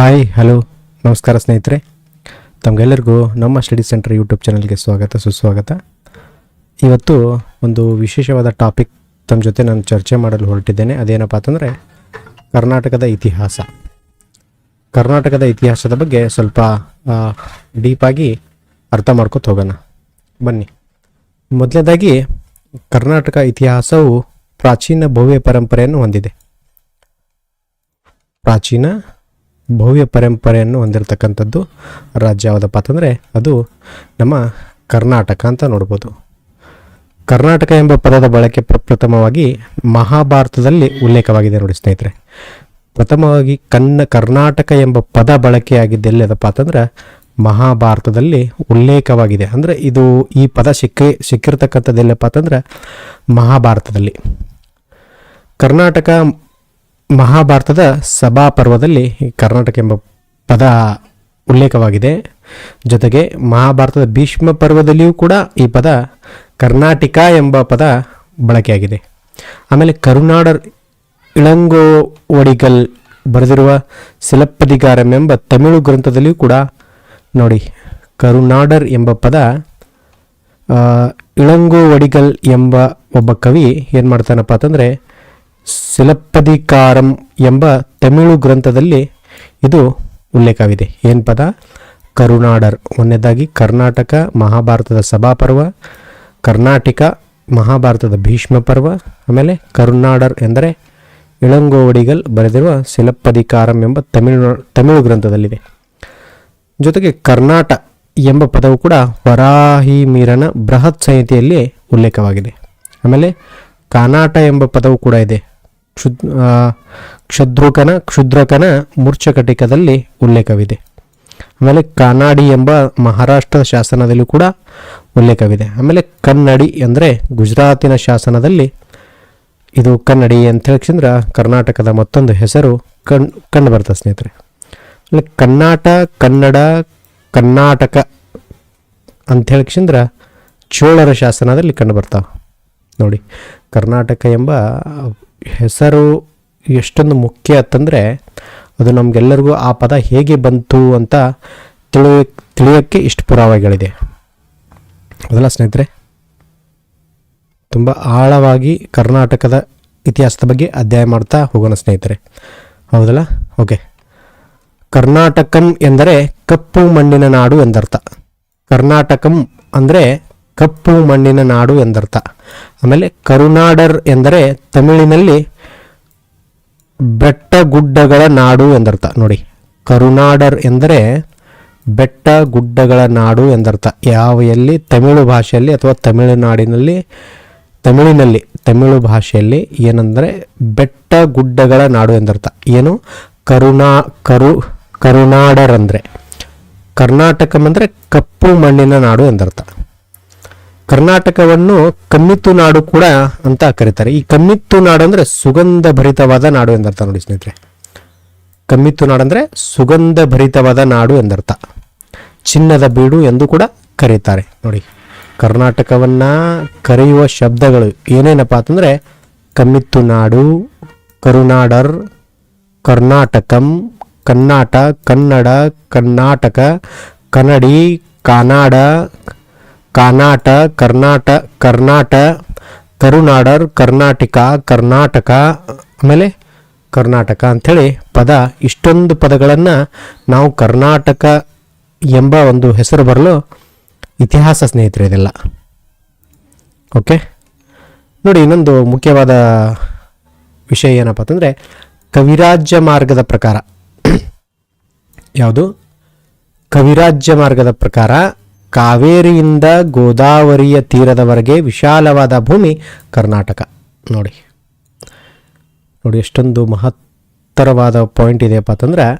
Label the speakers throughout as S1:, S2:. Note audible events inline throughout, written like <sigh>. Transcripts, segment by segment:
S1: Hi hello ನಮಸ್ಕಾರ ಸ್ನೇಹಿತರೆ. ತಮಗೆಲ್ಲರಿಗೂ ನಮ್ಮ ಸ್ಟಡಿ ಸೆಂಟರ್ ಯೂಟ್ಯೂಬ್ ಚಾನಲ್ಗೆ ಸ್ವಾಗತ, ಸುಸ್ವಾಗತ. ಇವತ್ತು ಒಂದು ವಿಶೇಷವಾದ ಟಾಪಿಕ್ ತಮ್ಮ ಜೊತೆ ನಾನು ಚರ್ಚೆ ಮಾಡಲು ಹೊರಟಿದ್ದೇನೆ. ಅದೇನಪ್ಪ ಅಂತಂದರೆ, ಕರ್ನಾಟಕದ ಇತಿಹಾಸ. ಕರ್ನಾಟಕದ ಇತಿಹಾಸದ ಬಗ್ಗೆ ಸ್ವಲ್ಪ ಡೀಪಾಗಿ ಅರ್ಥ ಮಾಡ್ಕೊತ ಹೋಗೋಣ. ಬನ್ನಿ. ಮೊದಲನೇದಾಗಿ ಕರ್ನಾಟಕ ಇತಿಹಾಸವು ಪ್ರಾಚೀನ ಭವ್ಯ ಪರಂಪರೆಯನ್ನು ಹೊಂದಿದೆ. ಪ್ರಾಚೀನ ಭವ್ಯ ಪರಂಪರೆಯನ್ನು ಹೊಂದಿರತಕ್ಕಂಥದ್ದು ರಾಜ್ಯ ಯಾವುದಪ್ಪ ಅಂತಂದರೆ ಅದು ನಮ್ಮ ಕರ್ನಾಟಕ ಅಂತ ನೋಡ್ಬೋದು. ಕರ್ನಾಟಕ ಎಂಬ ಪದದ ಬಳಕೆ ಪ್ರಪ್ರಥಮವಾಗಿ ಮಹಾಭಾರತದಲ್ಲಿ ಉಲ್ಲೇಖವಾಗಿದೆ ನೋಡಿ ಸ್ನೇಹಿತರೆ. ಪ್ರಥಮವಾಗಿ ಕನ್ನ, ಕರ್ನಾಟಕ ಎಂಬ ಪದ ಬಳಕೆಯಾಗಿದ್ದು ಎಲ್ಲದಪ್ಪ ಅಂತಂದ್ರೆ ಮಹಾಭಾರತದಲ್ಲಿ ಉಲ್ಲೇಖವಾಗಿದೆ. ಅಂದರೆ ಇದು ಈ ಪದ ಸಿಕ್ಕಿ, ಸಿಕ್ಕಿರ್ತಕ್ಕಂಥದ್ದು ಎಲ್ಲಪ್ಪ ಅಂತಂದ್ರೆ ಮಹಾಭಾರತದಲ್ಲಿ. ಕರ್ನಾಟಕ ಮಹಾಭಾರತದ ಸಭಾ ಪರ್ವದಲ್ಲಿ ಕರ್ನಾಟಕ ಎಂಬ ಪದ ಉಲ್ಲೇಖವಾಗಿದೆ. ಜೊತೆಗೆ ಮಹಾಭಾರತದ ಭೀಷ್ಮ ಪರ್ವದಲ್ಲಿಯೂ ಕೂಡ ಈ ಪದ ಕರ್ನಾಟಕ ಎಂಬ ಪದ ಬಳಕೆಯಾಗಿದೆ. ಆಮೇಲೆ ಕರುನಾಡರ್ ಇಳಂಗೋ ಒಡಿಗಲ್ ಬರೆದಿರುವ ಸಿಲಪ್ಪದಿಗಾರಂ ಎಂಬ ತಮಿಳು ಗ್ರಂಥದಲ್ಲಿಯೂ ಕೂಡ ನೋಡಿ, ಕರುನಾಡರ್ ಎಂಬ ಪದ ಇಳಂಗೋ ಒಡಿಗಲ್ ಎಂಬ ಒಬ್ಬ ಕವಿ ಏನು ಮಾಡ್ತಾನಪ್ಪ ಅಂತಂದರೆ ಸಿಲಪ್ಪದಿಕಾರಂ ಎಂಬ ತಮಿಳು ಗ್ರಂಥದಲ್ಲಿ ಇದು ಉಲ್ಲೇಖವಿದೆ. ಏನು ಪದ? ಕರುಣಾಡರ್ ಒಂದನೇದಾಗಿ ಕರ್ನಾಟಕ ಮಹಾಭಾರತದ ಸಭಾಪರ್ವ, ಕರ್ನಾಟಕ ಮಹಾಭಾರತದ ಭೀಷ್ಮ ಪರ್ವ ಆಮೇಲೆ ಕರುನಾಡರ್ ಎಂದರೆ ಇಳಂಗೋವಡಿಗಲ್ ಬರೆದಿರುವ ಸಿಲಪ್ಪದಿಕಾರಂ ಎಂಬ ತಮಿಳು ತಮಿಳು ಗ್ರಂಥದಲ್ಲಿದೆ. ಜೊತೆಗೆ ಕರ್ನಾಟ ಎಂಬ ಪದವು ಕೂಡ ವರಾಹಿ ಮೀರನ ಬೃಹತ್ ಸಂಹಿತೆಯಲ್ಲಿ ಉಲ್ಲೇಖವಾಗಿದೆ. ಆಮೇಲೆ ಕಾನಾಟ ಎಂಬ ಪದವು ಕೂಡ ಇದೆ. ಕ್ಷುದ್ ಕ್ಷುದ್ರಕನ ಕ್ಷುದ್ರುಕನ ಮೂರ್ಛಕಟಿಕದಲ್ಲಿ ಉಲ್ಲೇಖವಿದೆ. ಆಮೇಲೆ ಕಾನಾಡಿ ಎಂಬ ಮಹಾರಾಷ್ಟ್ರದ ಶಾಸನದಲ್ಲೂ ಕೂಡ ಉಲ್ಲೇಖವಿದೆ. ಆಮೇಲೆ ಕನ್ನಡಿ ಅಂದರೆ ಗುಜರಾತಿನ ಶಾಸನದಲ್ಲಿ ಇದು ಕನ್ನಡಿ ಅಂತ ಹೇಳಿದ್ರೆ ಕರ್ನಾಟಕದ ಮತ್ತೊಂದು ಹೆಸರು ಕಣ್ ಕಂಡು ಬರ್ತದೆ ಸ್ನೇಹಿತರೆ. ಆಮೇಲೆ ಕನ್ನಾಟ ಕನ್ನಡ, ಕರ್ನಾಟಕ ಅಂತ ಹೇಳಿದ್ರೆ ಚೋಳರ ಶಾಸನದಲ್ಲಿ ಕಂಡು ಬರ್ತಾವೆ. ನೋಡಿ, ಕರ್ನಾಟಕ ಎಂಬ ಹೆಸರು ಎಷ್ಟೊಂದು ಮುಖ್ಯ ಅಂತಂದರೆ ಅದು ನಮಗೆಲ್ಲರಿಗೂ ಆ ಪದ ಹೇಗೆ ಬಂತು ಅಂತ ತಿಳಿಯ ತಿಳಿಯೋಕ್ಕೆ ಇಷ್ಟು ಪುರಾವೆಗಳಿದೆ. ಅದಲ್ಲ ಸ್ನೇಹಿತರೆ, ತುಂಬ ಆಳವಾಗಿ ಕರ್ನಾಟಕದ ಇತಿಹಾಸದ ಬಗ್ಗೆ ಅಧ್ಯಯನ ಮಾಡ್ತಾ ಹೋಗೋಣ ಸ್ನೇಹಿತರೆ. ಹೌದಲ್ಲ? ಓಕೆ. ಕರ್ನಾಟಕಂ ಎಂದರೆ ಕಪ್ಪು ಮಣ್ಣಿನ ನಾಡು ಎಂದರ್ಥ. ಕರ್ನಾಟಕಂ ಅಂದರೆ ಕಪ್ಪು ಮಣ್ಣಿನ ನಾಡು ಎಂದರ್ಥ. ಆಮೇಲೆ ಕರುನಾಡರ್ ಎಂದರೆ ತಮಿಳಿನಲ್ಲಿ ಬೆಟ್ಟ ಗುಡ್ಡಗಳ ನಾಡು ಎಂದರ್ಥ. ನೋಡಿ, ಕರುನಾಡರ್ ಎಂದರೆ ಬೆಟ್ಟ ಗುಡ್ಡಗಳ ನಾಡು ಎಂದರ್ಥ. ಯಾವ ಎಲ್ಲಿ? ತಮಿಳು ಭಾಷೆಯಲ್ಲಿ ಅಥವಾ ತಮಿಳುನಾಡಿನಲ್ಲಿ? ತಮಿಳಿನಲ್ಲಿ, ತಮಿಳು ಭಾಷೆಯಲ್ಲಿ ಏನಂದರೆ ಬೆಟ್ಟ ಗುಡ್ಡಗಳ ನಾಡು ಎಂದರ್ಥ. ಏನು? ಕರುಣಾ ಕರು, ಕರುನಾಡರ್ ಅಂದರೆ. ಕರ್ನಾಟಕ ಅಂದರೆ ಕಪ್ಪು ಮಣ್ಣಿನ ನಾಡು ಎಂದರ್ಥ. ಕರ್ನಾಟಕವನ್ನು ಕಮ್ಮಿತ್ತು ನಾಡು ಕೂಡ ಅಂತ ಕರೀತಾರೆ. ಈ ಕಮ್ಮಿತ್ತು ನಾಡು ಅಂದ್ರೆ ಸುಗಂಧ ಭರಿತವಾದ ನಾಡು ಎಂದರ್ಥ ನೋಡಿ ಸ್ನೇಹಿತರೆ. ಕಮ್ಮಿತ್ತು ನಾಡು ಅಂದ್ರೆ ಸುಗಂಧ ಭರಿತವಾದ ನಾಡು ಎಂದರ್ಥ. ಚಿನ್ನದ ಬೀಡು ಎಂದು ಕೂಡ ಕರೀತಾರೆ. ನೋಡಿ, ಕರ್ನಾಟಕವನ್ನ ಕರೆಯುವ ಶಬ್ದಗಳು ಏನೇನಪ್ಪ ಅಂತಂದರೆ ಕಮ್ಮಿತ್ತು ನಾಡು, ಕರುನಾಡರ್, ಕರ್ನಾಟಕಂ ಕನ್ನಾಟ ಕನ್ನಡ, ಕರ್ನಾಟಕ, ಕನ್ನಡಿ, ಕಾನಾಡ ಕಾನಾಟ, ಕರ್ನಾಟ ಕರ್ನಾಟ ಕರುನಾಡರ್ ಕರ್ನಾಟಕ ಕರ್ನಾಟಕ, ಆಮೇಲೆ ಕರ್ನಾಟಕ ಅಂಥೇಳಿ ಪದ, ಇಷ್ಟೊಂದು ಪದಗಳನ್ನು ನಾವು ಕರ್ನಾಟಕ ಎಂಬ ಒಂದು ಹೆಸರು ಬರಲು ಇತಿಹಾಸ ಸ್ನೇಹಿತರೆ ಇದೆಲ್ಲ. ಓಕೆ? ನೋಡಿ, ಇನ್ನೊಂದು ಮುಖ್ಯವಾದ ವಿಷಯ ಏನಪ್ಪ ಅಂತಂದರೆ ಕವಿರಾಜ್ಯ ಮಾರ್ಗದ ಪ್ರಕಾರ. ಯಾವುದು? ಕವಿರಾಜ್ಯ ಮಾರ್ಗದ ಪ್ರಕಾರ ಕಾವೇರಿಯಿಂದ ಗೋದಾವರಿಯ ತೀರದವರೆಗೆ ವಿಶಾಲವಾದ ಭೂಮಿ ಕರ್ನಾಟಕ. ನೋಡಿ. ನೋಡಿ ಎಷ್ಟೊಂದು ಮಹತ್ತರವಾದ ಪಾಯಿಂಟ್ ಇದೆಯಪ್ಪ ಅಂತಂದ್ರೆ,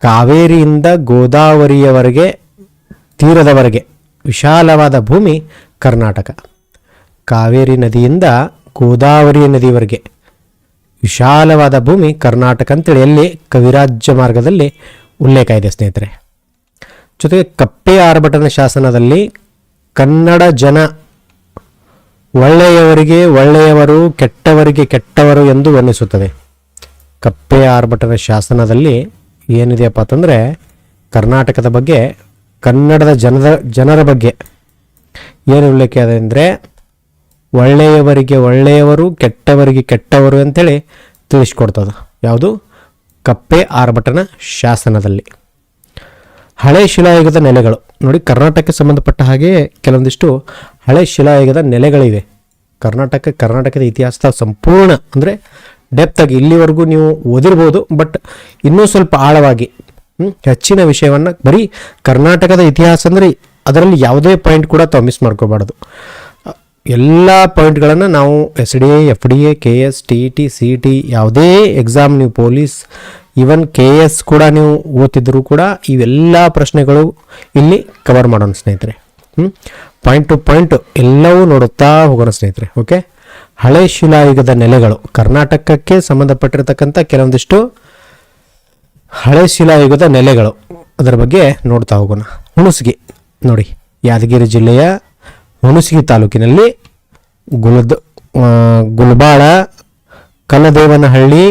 S1: ಕಾವೇರಿಯಿಂದ ಗೋದಾವರಿಯವರೆಗೆ, ತೀರದವರೆಗೆ ವಿಶಾಲವಾದ ಭೂಮಿ ಕರ್ನಾಟಕ. ಕಾವೇರಿ ನದಿಯಿಂದ ಗೋದಾವರಿ ನದಿವರೆಗೆ ವಿಶಾಲವಾದ ಭೂಮಿ ಕರ್ನಾಟಕ ಅಂತೇಳಿ ಎಲ್ಲಿ ಕವಿರಾಜ್ಯ ಮಾರ್ಗದಲ್ಲಿ ಉಲ್ಲೇಖ ಇದೆ ಸ್ನೇಹಿತರೆ. ಜೊತೆಗೆ ಕಪ್ಪೆ ಆರ್ಭಟನ ಶಾಸನದಲ್ಲಿ ಕನ್ನಡ ಜನ ಒಳ್ಳೆಯವರಿಗೆ ಒಳ್ಳೆಯವರು, ಕೆಟ್ಟವರಿಗೆ ಕೆಟ್ಟವರು ಎಂದು ವರ್ಣಿಸುತ್ತದೆ. ಕಪ್ಪೆ ಆರ್ಭಟನ ಶಾಸನದಲ್ಲಿ ಏನಿದೆಯಪ್ಪ ಅಂತಂದರೆ ಕರ್ನಾಟಕದ ಬಗ್ಗೆ, ಕನ್ನಡದ ಜನದ, ಜನರ ಬಗ್ಗೆ ಏನು ಉಲ್ಲೇಖ ಇದೆ ಅಂದರೆ ಒಳ್ಳೆಯವರಿಗೆ ಒಳ್ಳೆಯವರು, ಕೆಟ್ಟವರಿಗೆ ಕೆಟ್ಟವರು ಅಂತೇಳಿ ತಿಳಿಸ್ಕೊಡ್ತದೆ. ಯಾವುದು? ಕಪ್ಪೆ ಆರ್ಭಟನ ಶಾಸನದಲ್ಲಿ. ಹಳೆ ಶಿಲಾಯುಗದ ನೆಲೆಗಳು. ನೋಡಿ, ಕರ್ನಾಟಕಕ್ಕೆ ಸಂಬಂಧಪಟ್ಟ ಹಾಗೆ ಕೆಲವೊಂದಿಷ್ಟು ಹಳೆ ಶಿಲಾಯುಗದ ನೆಲೆಗಳಿವೆ. ಕರ್ನಾಟಕ, ಕರ್ನಾಟಕದ ಇತಿಹಾಸದ ಸಂಪೂರ್ಣ, ಅಂದರೆ ಡೆಪ್ತಾಗಿ ಇಲ್ಲಿವರೆಗೂ ನೀವು ಓದಿರ್ಬೋದು ಬಟ್ ಇನ್ನೂ ಸ್ವಲ್ಪ ಆಳವಾಗಿ ಹೆಚ್ಚಿನ ವಿಷಯವನ್ನು ಬರೀ ಕರ್ನಾಟಕದ ಇತಿಹಾಸ ಅಂದರೆ ಅದರಲ್ಲಿ ಯಾವುದೇ ಪಾಯಿಂಟ್ ಕೂಡ ತಾವು ಮಿಸ್ ಮಾಡ್ಕೋಬಾರ್ದು. ಎಲ್ಲ ಪಾಯಿಂಟ್ಗಳನ್ನು ನಾವು S D A F D A K S T T C T ಯಾವುದೇ ಎಕ್ಸಾಮ್ ನೀವು ಪೊಲೀಸ್ ಈವನ್ ಕೆ ಎಸ್ ಕೂಡ ನೀವು ಓದ್ತಿದ್ದರೂ ಕೂಡ ಇವೆಲ್ಲ ಪ್ರಶ್ನೆಗಳು ಇಲ್ಲಿ ಕವರ್ ಮಾಡೋಣ ಸ್ನೇಹಿತರೆ. ಹ್ಞೂ ಪಾಯಿಂಟ್ ಟು ಪಾಯಿಂಟ್ ಎಲ್ಲವೂ ನೋಡುತ್ತಾ ಹೋಗೋಣ ಸ್ನೇಹಿತರೆ ಓಕೆ ಹಳೆ ಶಿಲಾಯುಗದ ನೆಲೆಗಳು, ಕರ್ನಾಟಕಕ್ಕೆ ಸಂಬಂಧಪಟ್ಟಿರತಕ್ಕಂಥ ಕೆಲವೊಂದಿಷ್ಟು ಹಳೆ ಶಿಲಾಯುಗದ ನೆಲೆಗಳು, ಅದರ ಬಗ್ಗೆ ನೋಡ್ತಾ ಹೋಗೋಣ. ಹುಣಸಗಿ, ನೋಡಿ, ಯಾದಗಿರಿ ಜಿಲ್ಲೆಯ ಹುಣಸಗಿ ತಾಲೂಕಿನಲ್ಲಿ ಗುಲದ ಗುಲ್ಬಾಳ ಕಲ್ಲದೇವನಹಳ್ಳಿ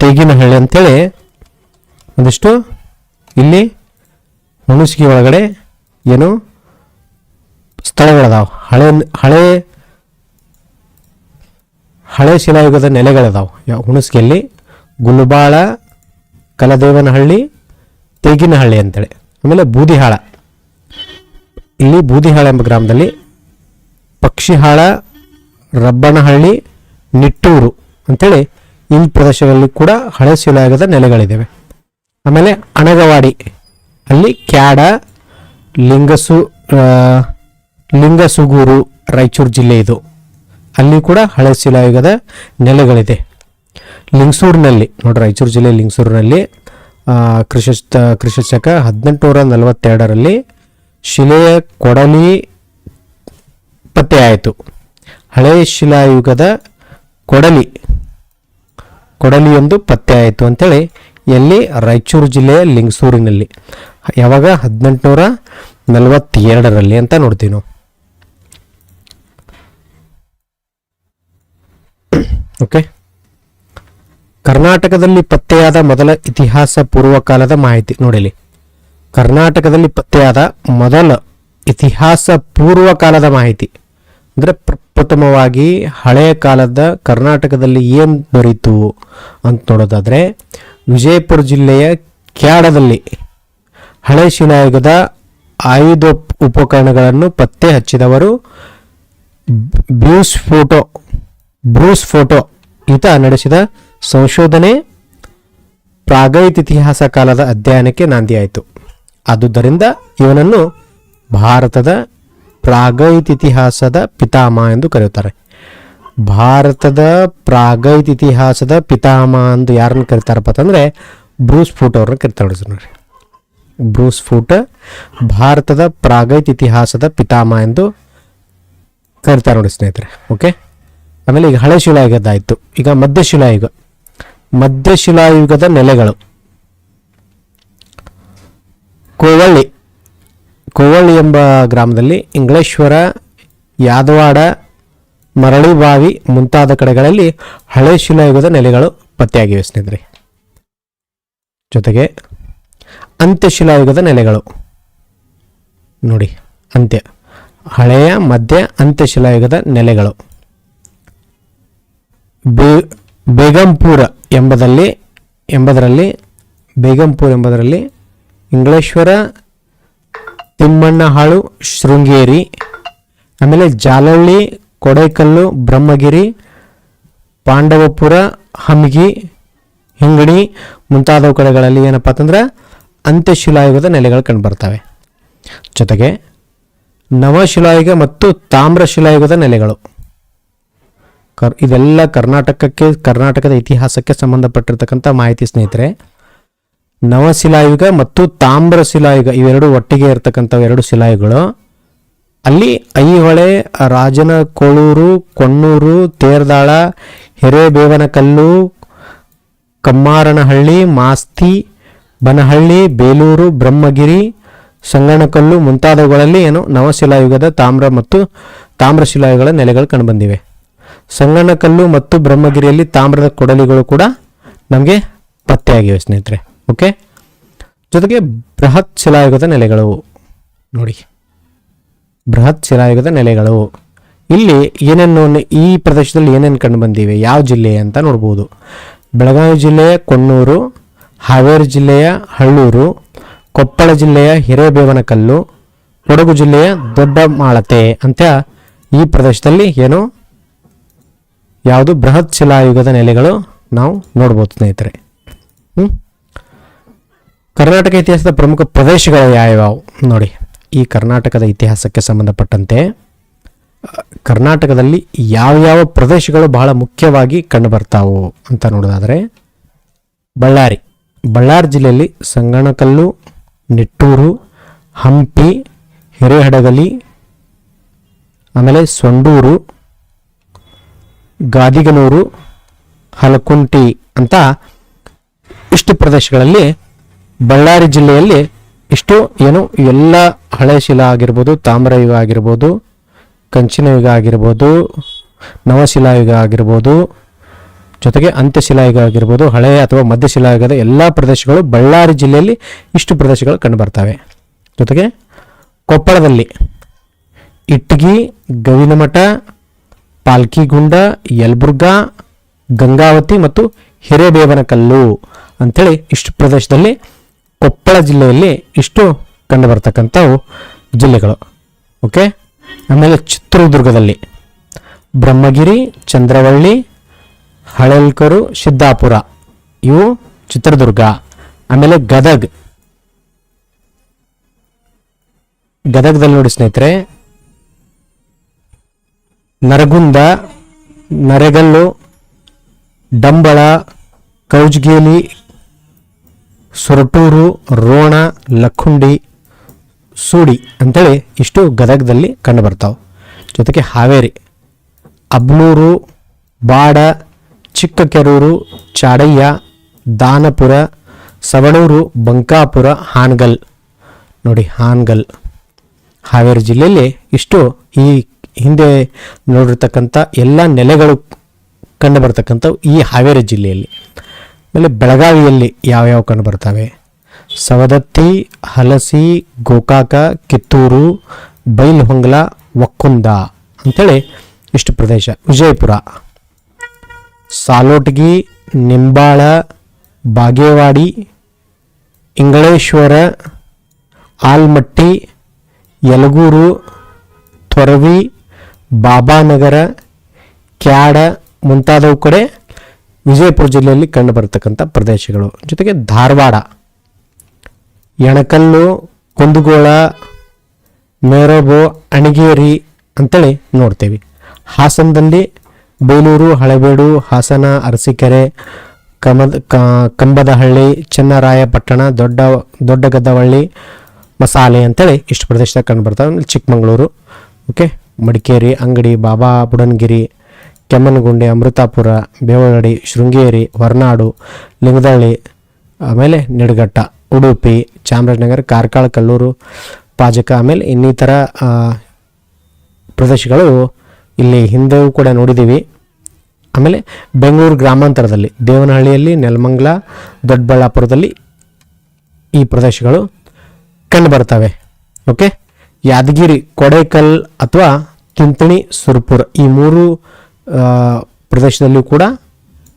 S1: ತೇಗಿನಹಳ್ಳಿ ಅಂತೇಳಿ ಒಂದಿಷ್ಟು ಇಲ್ಲಿ ಹುಣಸಗಿ ಒಳಗಡೆ ಏನು ಸ್ಥಳಗಳದಾವ. ಹಳೆ ಹಳೆ ಹಳೆ ಶಿಲಾಯುಗದ ನೆಲೆಗಳಿದಾವೆ. ಯಾವ ಹುಣಸಗಿಯಲ್ಲಿ ಗುಲ್ಬಾಳ ಕಲದೇವನಹಳ್ಳಿ ತೇಗಿನಹಳ್ಳಿ ಅಂತೇಳಿ. ಆಮೇಲೆ ಬೂದಿಹಾಳ. ಇಲ್ಲಿ ಬೂದಿಹಾಳ ಎಂಬ ಗ್ರಾಮದಲ್ಲಿ ಪಕ್ಷಿಹಾಳ, ರಬ್ಬನಹಳ್ಳಿ, ನಿಟ್ಟೂರು ಅಂಥೇಳಿ ಈ ಪ್ರದೇಶಗಳಲ್ಲಿ ಕೂಡ ಹಳೆ ಶಿಲಾಯುಗದ ನೆಲೆಗಳಿದ್ದಾವೆ ಆಮೇಲೆ ಅಣಗವಾಡಿ, ಅಲ್ಲಿ ಕ್ಯಾಡ, ಲಿಂಗಸು ಲಿಂಗಸುಗೂರು, ರಾಯಚೂರು ಜಿಲ್ಲೆ ಇದು. ಅಲ್ಲಿ ಕೂಡ ಹಳೆ ಶಿಲಾಯುಗದ ನೆಲೆಗಳಿದೆ. ಲಿಂಗಸೂರಿನಲ್ಲಿ ನೋಡಿ ರಾಯಚೂರು ಜಿಲ್ಲೆ ಲಿಂಗಸೂರಿನಲ್ಲಿ ಕೃಷಿ ಕ್ರಿಶ ಹದಿನೆಂಟು ನೂರ ನಲವತ್ತೆರಡರಲ್ಲಿ ಶಿಲೆಯ ಕೊಡಲಿ ಪತ್ತೆಯಾಯಿತು. ಹಳೆಯ ಶಿಲಾಯುಗದ ಕೊಡಲಿ ಕೊಡಲಿ ಕೊಡಲಿಯೊಂದು ಪತ್ತೆಯಾಯಿತು ಅಂತೇಳಿ ಎಲ್ಲಿ? ರಾಯಚೂರು ಜಿಲ್ಲೆಯ ಲಿಂಗಸೂರಿನಲ್ಲಿ. ಯಾವಾಗ? ಹದಿನೆಂಟುನೂರ ನಲವತ್ತೆರಡರಲ್ಲಿ ಅಂತ ನೋಡ್ತೀವಿ ನಾವು. <coughs> ಓಕೆ ಕರ್ನಾಟಕದಲ್ಲಿ ಪತ್ತೆಯಾದ ಮೊದಲ ಇತಿಹಾಸ ಪೂರ್ವಕಾಲದ ಮಾಹಿತಿ ನೋಡಿಲಿ. ಕರ್ನಾಟಕದಲ್ಲಿ ಪತ್ತೆಯಾದ ಮೊದಲ ಇತಿಹಾಸ ಪೂರ್ವ ಕಾಲದ ಮಾಹಿತಿ. ಅಂದರೆ ಪ್ರಪ್ರಥಮವಾಗಿ ಹಳೆಯ ಕಾಲದ ಕರ್ನಾಟಕದಲ್ಲಿ ಏನು ದೊರೀತು ಅಂತ ನೋಡೋದಾದರೆ, ವಿಜಯಪುರ ಜಿಲ್ಲೆಯ ಕ್ಯಾಡದಲ್ಲಿ ಹಳೆ ಶಿಲಾಯುಗದ ಆಯುಧ ಉಪಕರಣಗಳನ್ನು ಪತ್ತೆ ಹಚ್ಚಿದವರು ಬ್ರೂಸ್ ಫೋಟೋ ಬ್ರೂಸ್ ಫೋಟೋ ಈತ ನಡೆಸಿದ ಸಂಶೋಧನೆ ಪ್ರಾಗೈತಿಹಾಸ ಕಾಲದ ಅಧ್ಯಯನಕ್ಕೆ ನಾಂದಿಯಾಯಿತು. ಆದುದರಿಂದ ಇವನನ್ನು ಭಾರತದ ಪ್ರಾಗೈತಿಹಾಸದ ಪಿತಾಮಹ ಎಂದು ಕರೆಯುತ್ತಾರೆ. ಭಾರತದ ಪ್ರಾಗೈತಿಹಾಸದ ಪಿತಾಮಹ ಎಂದು ಯಾರನ್ನು ಕರೀತಾರಪ್ಪ ಅಂತಂದರೆ ಬ್ರೂಸ್ ಫೂಟ್ ಅವ್ರನ್ನ ಕರಿತಾರೆ ನೋಡಿ ಬ್ರೂಸ್ ಫೂಟ್ ಭಾರತದ ಪ್ರಾಗೈತಿಹಾಸದ ಪಿತಾಮಹ ಎಂದು ಕರಿತಾರೆ ನೋಡಿ ಸ್ನೇಹಿತರೆ. ಓಕೆ ಆಮೇಲೆ ಈಗ ಹಳೆ ಶಿಲಾಯುಗದ್ದಾಯಿತು ಈಗ ಮಧ್ಯಶಿಲಾಯುಗ. ಮಧ್ಯಶಿಲಾಯುಗದ ನೆಲೆಗಳು. ಕೋವಳ್ಳಿ. ಕೋವಳ್ಳಿ ಎಂಬ ಗ್ರಾಮದಲ್ಲಿ ಇಂಗ್ಲೇಶ್ವರ, ಯಾದವಾಡ, ಮರಳಿಬಾವಿ ಮುಂತಾದ ಕಡೆಗಳಲ್ಲಿ ಹಳೆ ಶಿಲಾಯುಗದ ನೆಲೆಗಳು ಪತ್ತೆಯಾಗಿವೆ ಸ್ನೇಹಿತರೆ. ಜೊತೆಗೆ ಅಂತ್ಯಶಿಲಾಯುಗದ ನೆಲೆಗಳು. ನೋಡಿ, ಅಂತ್ಯ. ಹಳೆಯ, ಮಧ್ಯ ಅಂತ್ಯಶಿಲಾಯುಗದ ನೆಲೆಗಳು. ಬೇ, ಬೇಗಂಪುರ ಎಂಬುದಲ್ಲಿ, ಎಂಬುದರಲ್ಲಿ, ಬೇಗಂಪುರ ಎಂಬುದರಲ್ಲಿ ಇಂಗ್ಲೇಶ್ವರ ತಿಮ್ಮಣ್ಣಹಾಳು ಶೃಂಗೇರಿ, ಆಮೇಲೆ ಜಾಲಹಳ್ಳಿ ಕೊಡೈಕಲ್ಲು, ಬ್ರಹ್ಮಗಿರಿ, ಪಾಂಡವಪುರ, ಹಮ್ಗಿ, ಹಿಂಗಣಿ ಮುಂತಾದವು ಕಡೆಗಳಲ್ಲಿ ಏನಪ್ಪ ಅಂತಂದ್ರೆ ಅಂತ್ಯಶಿಲಾಯುಗದ ನೆಲೆಗಳು ಕಂಡುಬರ್ತವೆ. ಜೊತೆಗೆ ನವಶಿಲಾಯುಗ ಮತ್ತು ತಾಮ್ರಶಿಲಾಯುಗದ ನೆಲೆಗಳು. ಕರ್ ಇದೆಲ್ಲ ಕರ್ನಾಟಕಕ್ಕೆ, ಕರ್ನಾಟಕದ ಇತಿಹಾಸಕ್ಕೆ ಸಂಬಂಧಪಟ್ಟಿರ್ತಕ್ಕಂಥ ಮಾಹಿತಿ ಸ್ನೇಹಿತರೆ ನವಶಿಲಾಯುಗ ಮತ್ತು ತಾಮ್ರ ಶಿಲಾಯುಗ ಇವೆರಡು ಒಟ್ಟಿಗೆ ಇರತಕ್ಕಂಥ ಎರಡು ಶಿಲಾಯುಗಳು. ಅಲ್ಲಿ ಐಹೊಳೆ, ರಾಜನ ಕೋಳೂರು, ಕೊಣ್ಣೂರು, ತೇರ್ದಾಳ, ಹಿರೇಬೇವನಕಲ್ಲು, ಕಮ್ಮಾರನಹಳ್ಳಿ, ಮಾಸ್ತಿ, ಬನಹಳ್ಳಿ, ಬೇಲೂರು, ಬ್ರಹ್ಮಗಿರಿ, ಸಂಗಣಕಲ್ಲು ಮುಂತಾದವುಗಳಲ್ಲಿ ಏನು ನವಶಿಲಾಯುಗದ ತಾಮ್ರ ಮತ್ತು ತಾಮ್ರಶಿಲಾಯುಗಳ ನೆಲೆಗಳು ಕಂಡುಬಂದಿವೆ. ಸಂಗಣಕಲ್ಲು ಮತ್ತು ಬ್ರಹ್ಮಗಿರಿಯಲ್ಲಿ ತಾಮ್ರದ ಕೊಡಲಿಗಳು ಕೂಡ ನಮಗೆ ಪತ್ತೆಯಾಗಿವೆ ಸ್ನೇಹಿತರೆ. ಓಕೆ? ಜೊತೆಗೆ ಬೃಹತ್ ಶಿಲಾಯುಗದ ನೆಲೆಗಳು. ನೋಡಿ. ಬೃಹತ್ ಶಿಲಾಯುಗದ ನೆಲೆಗಳು. ಇಲ್ಲಿ ಏನೇನು ಈ ಪ್ರದೇಶದಲ್ಲಿ ಏನೇನು ಕಂಡು ಬಂದಿವೆ? ಯಾವ ಜಿಲ್ಲೆ ಅಂತ ನೋಡ್ಬೋದು. ಬೆಳಗಾವಿ ಜಿಲ್ಲೆಯ ಕೊಣ್ಣೂರು. ಹಾವೇರಿ ಜಿಲ್ಲೆಯ ಹಳ್ಳೂರು. ಕೊಪ್ಪಳ ಜಿಲ್ಲೆಯ ಹಿರೇಬೇವನಕಲ್ಲು. ಕೊಡಗು ಜಿಲ್ಲೆಯ ದೊಡ್ಡ ಮಾಳತೆ ಅಂತ ಈ ಪ್ರದೇಶದಲ್ಲಿ ಏನು? ಯಾವುದು ಬೃಹತ್ ಶಿಲಾಯುಗದ ನೆಲೆಗಳು ನಾವು ನೋಡ್ಬೋದು ಸ್ನೇಹಿತರೆ. ಹ್ಮ್? ಕರ್ನಾಟಕ ಇತಿಹಾಸದ ಪ್ರಮುಖ ಪ್ರದೇಶಗಳು ಯಾವ್ಯಾವು? ನೋಡಿ, ಈ ಕರ್ನಾಟಕದ ಇತಿಹಾಸಕ್ಕೆ ಸಂಬಂಧಪಟ್ಟಂತೆ ಕರ್ನಾಟಕದಲ್ಲಿ ಯಾವ್ಯಾವ ಪ್ರದೇಶಗಳು ಬಹಳ ಮುಖ್ಯವಾಗಿ ಕಂಡುಬರ್ತಾವು ಅಂತ ನೋಡೋದಾದರೆ, ಬಳ್ಳಾರಿ. ಬಳ್ಳಾರಿ ಜಿಲ್ಲೆಯಲ್ಲಿ ಸಂಗಣಕಲ್ಲು, ನಿಟ್ಟೂರು, ಹಂಪಿ, ಹಿರೇಹಡಗಲಿ, ಆಮೇಲೆ ಸೊಂಡೂರು, ಗಾದಿಗನೂರು, ಹಲಕುಂಟಿ ಅಂತ ಇಷ್ಟು ಪ್ರದೇಶಗಳಲ್ಲಿ ಬಳ್ಳಾರಿ ಜಿಲ್ಲೆಯಲ್ಲಿ ಇಷ್ಟು ಏನು ಎಲ್ಲ ಹಳೆ ಶಿಲಾ ಆಗಿರ್ಬೋದು ತಾಮ್ರಯುಗ ಆಗಿರ್ಬೋದು, ಕಂಚಿನ ಯುಗ ಆಗಿರ್ಬೋದು ನವಶಿಲಾಯುಗ ಆಗಿರ್ಬೋದು, ಜೊತೆಗೆ ಅಂತ್ಯಶಿಲಾಯುಗ ಆಗಿರ್ಬೋದು ಹಳೆಯ ಅಥವಾ ಮಧ್ಯಶಿಲಾಯುಗದ ಎಲ್ಲ ಪ್ರದೇಶಗಳು ಬಳ್ಳಾರಿ ಜಿಲ್ಲೆಯಲ್ಲಿ ಇಷ್ಟು ಪ್ರದೇಶಗಳು ಕಂಡುಬರ್ತವೆ ಜೊತೆಗೆ ಕೊಪ್ಪಳದಲ್ಲಿ ಇಟ್ಗಿ, ಗವಿನಮಠ, ಪಾಲ್ಕಿಗುಂಡ, ಯಲಬುರ್ಗಾ, ಗಂಗಾವತಿ ಮತ್ತು ಹಿರೇಬೇವನಕಲ್ಲು ಅಂಥೇಳಿ ಇಷ್ಟು ಪ್ರದೇಶದಲ್ಲಿ ಕೊಪ್ಪಳ ಜಿಲ್ಲೆಯಲ್ಲಿ ಇಷ್ಟು ಕಂಡುಬರ್ತಕ್ಕಂಥವು ಜಿಲ್ಲೆಗಳು. ಓಕೆ ಆಮೇಲೆ ಚಿತ್ರದುರ್ಗದಲ್ಲಿ ಬ್ರಹ್ಮಗಿರಿ, ಚಂದ್ರವಳ್ಳಿ, ಹಳಲ್ಕರು, ಸಿದ್ದಾಪುರ, ಇವು ಚಿತ್ರದುರ್ಗ. ಆಮೇಲೆ ಗದಗ್. ಗದಗದಲ್ಲಿ ನೋಡಿ ಸ್ನೇಹಿತರೆ, ನರಗುಂದ, ನರೆಗಲ್ಲು, ಡಂಬಳ, ಕೌಜ್ಗೇಲಿ ಸೊರಟೂರು, ರೋಣ, ಲಕ್ಕುಂಡಿ, ಸೂಡಿ ಅಂತೇಳಿ ಇಷ್ಟು ಗದಗದಲ್ಲಿ ಕಂಡುಬರ್ತಾವೆ. ಜೊತೆಗೆ ಹಾವೇರಿ, ಅಬ್ನೂರು, ಬಾಡ, ಚಿಕ್ಕಕೆರೂರು, ಚಾಡಯ್ಯ, ದಾನಪುರ, ಸವಣೂರು, ಬಂಕಾಪುರ, ಹಾನಗಲ್. ನೋಡಿ ಹಾನಗಲ್. ಹಾವೇರಿ ಜಿಲ್ಲೆಯಲ್ಲಿ ಇಷ್ಟು ಈ ಹಿಂದೆ ನೋಡಿರ್ತಕ್ಕಂಥ ಎಲ್ಲ ನೆಲೆಗಳು ಕಂಡು ಬರ್ತಕ್ಕಂಥವು ಈ ಹಾವೇರಿ ಜಿಲ್ಲೆಯಲ್ಲಿ. ಆಮೇಲೆ ಬೆಳಗಾವಿಯಲ್ಲಿ ಯಾವ್ಯಾವ ಕಂಡು ಬರ್ತವೆ? ಸವದತ್ತಿ, ಹಲಸಿ, ಗೋಕಾಕ, ಕಿತ್ತೂರು, ಬೈಲಹೊಂಗಲ, ವಕ್ಕುಂದ ಅಂಥೇಳಿ ಇಷ್ಟು ಪ್ರದೇಶ. ವಿಜಯಪುರ. ಸಾಲೋಟಗಿ, ನಿಂಬಾಳ, ಬಾಗೇವಾಡಿ, ಇಂಗಳೇಶ್ವರ, ಆಲ್ಮಟ್ಟಿ, ಯಲಗೂರು, ತೊರವಿ, ಬಾಬಾನಗರ, ಕ್ಯಾಡ ಮುಂತಾದವು ಕಡೆ ವಿಜಯಪುರ ಜಿಲ್ಲೆಯಲ್ಲಿ ಕಂಡುಬರತಕ್ಕಂಥ ಪ್ರದೇಶಗಳು. ಜೊತೆಗೆ ಧಾರವಾಡ, ಎಣಕಲ್ಲು, ಕುಂದಗೋಳ, ಮೇರಬೋ, ಅಣಗೇರಿ ಅಂತೇಳಿ ನೋಡ್ತೇವೆ. ಹಾಸನದಲ್ಲಿ ಬೇಲೂರು, ಹಳೆಬೇಡು, ಹಾಸನ, ಅರಸೀಕೆರೆ, ಕಮದ ಕಂಬದಹಳ್ಳಿ, ಚೆನ್ನರಾಯಪಟ್ಟಣ, ದೊಡ್ಡ, ದೊಡ್ಡಗದ್ದವಳ್ಳಿ, ಮಸಾಲೆ ಅಂತೇಳಿ ಇಷ್ಟು ಪ್ರದೇಶದಾಗ ಕಂಡು ಬರ್ತಾವೆ. ಚಿಕ್ಕಮಗಳೂರು, ಓಕೆ, ಮಡಿಕೇರಿ, ಅಂಗಡಿ, ಬಾಬಾ, ಬುಡನ್ಗಿರಿ ಕೆಮ್ಮನಗುಂಡಿ ಅಮೃತಾಪುರ, ಬೇವಳಡಿ, ಶೃಂಗೇರಿ, ಹೊರನಾಡು, ಲಿಂಗದಳ್ಳಿ, ಆಮೇಲೆ ನಿಡಘಟ್ಟ ಉಡುಪಿ, ಚಾಮರಾಜನಗರ, ಕಾರ್ಕಳ, ಕಲ್ಲೂರು, ಪಾಜಕ, ಆಮೇಲೆ ಇನ್ನಿತರ ಪ್ರದೇಶಗಳು ಇಲ್ಲಿ ಹಿಂದೆಯೂ ಕೂಡ ನೋಡಿದ್ದೀವಿ. ಆಮೇಲೆ ಬೆಂಗಳೂರು ಗ್ರಾಮಾಂತರದಲ್ಲಿ ದೇವನಹಳ್ಳಿಯಲ್ಲಿ, ನೆಲಮಂಗಲ, ದೊಡ್ಡಬಳ್ಳಾಪುರದಲ್ಲಿ ಈ ಪ್ರದೇಶಗಳು ಕಂಡು ಬರ್ತವೆ. ಓಕೆ? ಯಾದಗಿರಿ, ಕೊಡೈಕಲ್ ಅಥವಾ ತಿಂತಣಿ ಸುರ್ಪುರ್ ಈ ಮೂರು ಪ್ರದೇಶದಲ್ಲೂ ಕೂಡ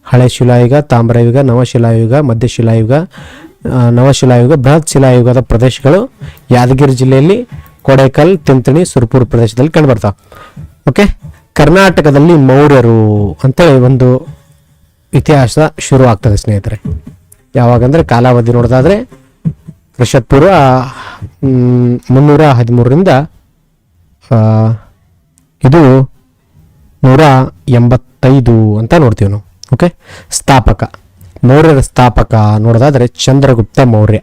S1: ಹಳೆ ಶಿಲಾಯುಗ ತಾಮ್ರಯುಗ ನವಶಿಲಾಯುಗ ಮಧ್ಯಶಿಲಾಯುಗ ಶಿಲಾಯುಗ ನವಶಿಲಾಯುಗ ಬೃಹತ್ ಶಿಲಾಯುಗದ ಪ್ರದೇಶಗಳು ಯಾದಗಿರಿ ಜಿಲ್ಲೆಯಲ್ಲಿ ಕೊಡೈಕಲ್ ತಿಂತಣಿ ಸುರ್ಪುರ್ ಪ್ರದೇಶದಲ್ಲಿ ಕಂಡುಬರ್ತಾವೆ. ಓಕೆ ಕರ್ನಾಟಕದಲ್ಲಿ ಮೌರ್ಯರು ಅಂತೇಳಿ ಒಂದು ಇತಿಹಾಸ ಶುರು ಆಗ್ತದೆ ಸ್ನೇಹಿತರೆ. ಯಾವಾಗಂದ್ರೆ ಕಾಲಾವಧಿ ನೋಡೋದಾದ್ರೆ ಮ್, ಮುನ್ನೂರ ಹದಿಮೂರರಿಂದ ಇದು ನೂರ ಎಂಬತ್ತೈದು ಅಂತ ನೋಡ್ತೀವಿ ನಾವು ಓಕೆ ಸ್ಥಾಪಕ. ಮೌರ್ಯರ ಸ್ಥಾಪಕ ನೋಡೋದಾದ್ರೆ ಚಂದ್ರಗುಪ್ತ ಮೌರ್ಯ.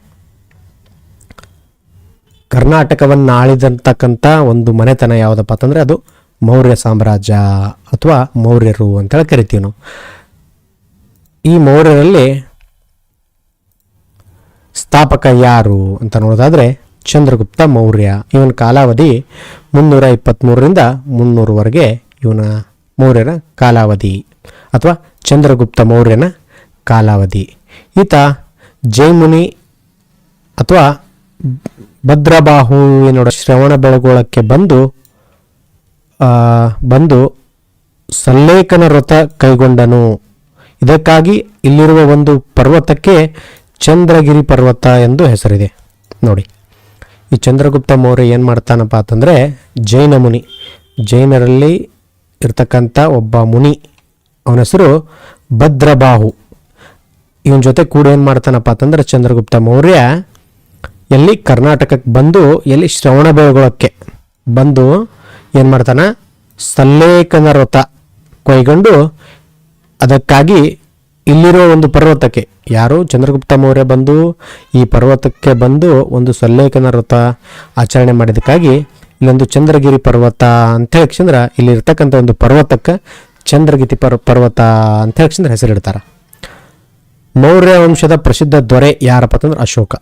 S1: ಕರ್ನಾಟಕವನ್ನು ಆಳಿದಂತಕ್ಕಂಥ ಒಂದು ಮನೆತನ ಯಾವುದಪ್ಪ ಅಂತಂದರೆ ಅದು ಮೌರ್ಯ ಸಾಮ್ರಾಜ್ಯ ಅಥವಾ ಮೌರ್ಯರು ಅಂತೇಳಿ ಕರಿತೀವಿ ನಾವು. ಈ ಮೌರ್ಯರಲ್ಲಿ ಸ್ಥಾಪಕ ಯಾರು ಅಂತ ನೋಡೋದಾದ್ರೆ ಚಂದ್ರಗುಪ್ತ ಮೌರ್ಯ. ಇವನ ಕಾಲಾವಧಿ ಮುನ್ನೂರ ಇಪ್ಪತ್ತ್ಮೂರರಿಂದ ಮುನ್ನೂರವರೆಗೆ ಇವನ ಮೌರ್ಯನ ಕಾಲಾವಧಿ ಅಥವಾ ಚಂದ್ರಗುಪ್ತ ಮೌರ್ಯನ ಕಾಲಾವಧಿ. ಈತ ಜೈಮುನಿ ಅಥವಾ ಭದ್ರಬಾಹುವಿನೊಡ ಶ್ರವಣ ಬೆಳಗೊಳಕ್ಕೆ ಬಂದು ಬಂದು ಸಲ್ಲೇಖನ ವ್ರತ ಕೈಗೊಂಡನು. ಇದಕ್ಕಾಗಿ ಇಲ್ಲಿರುವ ಒಂದು ಪರ್ವತಕ್ಕೆ ಚಂದ್ರಗಿರಿ ಪರ್ವತ ಎಂದು ಹೆಸರಿದೆ. ನೋಡಿ, ಈ ಚಂದ್ರಗುಪ್ತ ಮೌರ್ಯ ಏನು ಮಾಡ್ತಾನಪ್ಪ ಅಂತಂದರೆ ಜೈನ ಮುನಿ. ಜೈನರಲ್ಲಿ ಇರ್ತಕ್ಕಂಥ ಒಬ್ಬ ಮುನಿ, ಅವನ ಹೆಸರು ಭದ್ರಬಾಹು. ಇವನ ಜೊತೆ ಕೂಡ ಏನು ಮಾಡ್ತಾನಪ್ಪ ಅಂತಂದ್ರೆ ಚಂದ್ರಗುಪ್ತ ಮೌರ್ಯ ಎಲ್ಲಿ ಕರ್ನಾಟಕಕ್ಕೆ ಬಂದು, ಎಲ್ಲಿ ಶ್ರವಣ ಬೆಳಗೊಳಕ್ಕೆ ಬಂದು ಏನು ಮಾಡ್ತಾನೆ? ಸಲ್ಲೇಖನ ವ್ರತ ಕೊಯ್ಗೊಂಡು ಅದಕ್ಕಾಗಿ ಇಲ್ಲಿರೋ ಒಂದು ಪರ್ವತಕ್ಕೆ, ಯಾರು? ಚಂದ್ರಗುಪ್ತ ಮೌರ್ಯ ಬಂದು ಈ ಪರ್ವತಕ್ಕೆ ಬಂದು ಒಂದು ಸಲ್ಲೇಖನ ವ್ರತ ಆಚರಣೆ ಮಾಡಿದಕ್ಕಾಗಿ ಇಲ್ಲೊಂದು ಚಂದ್ರಗಿರಿ ಪರ್ವತ ಅಂತ ಹೇಳಿಕ್ಷಂದ್ರ ಇಲ್ಲಿ ಇರ್ತಕ್ಕಂಥ ಒಂದು ಪರ್ವತಕ್ಕೆ ಚಂದ್ರಗಿರಿ ಪರ್, ಪರ್ವತ ಅಂತ ಹೇಳಕ್ಷಂದ್ರೆ ಹೆಸರಿಡ್ತಾರೆ. ಮೌರ್ಯ ವಂಶದ ಪ್ರಸಿದ್ಧ ದೊರೆ ಯಾರಪ್ಪ ಅಂತಂದ್ರೆ ಅಶೋಕ.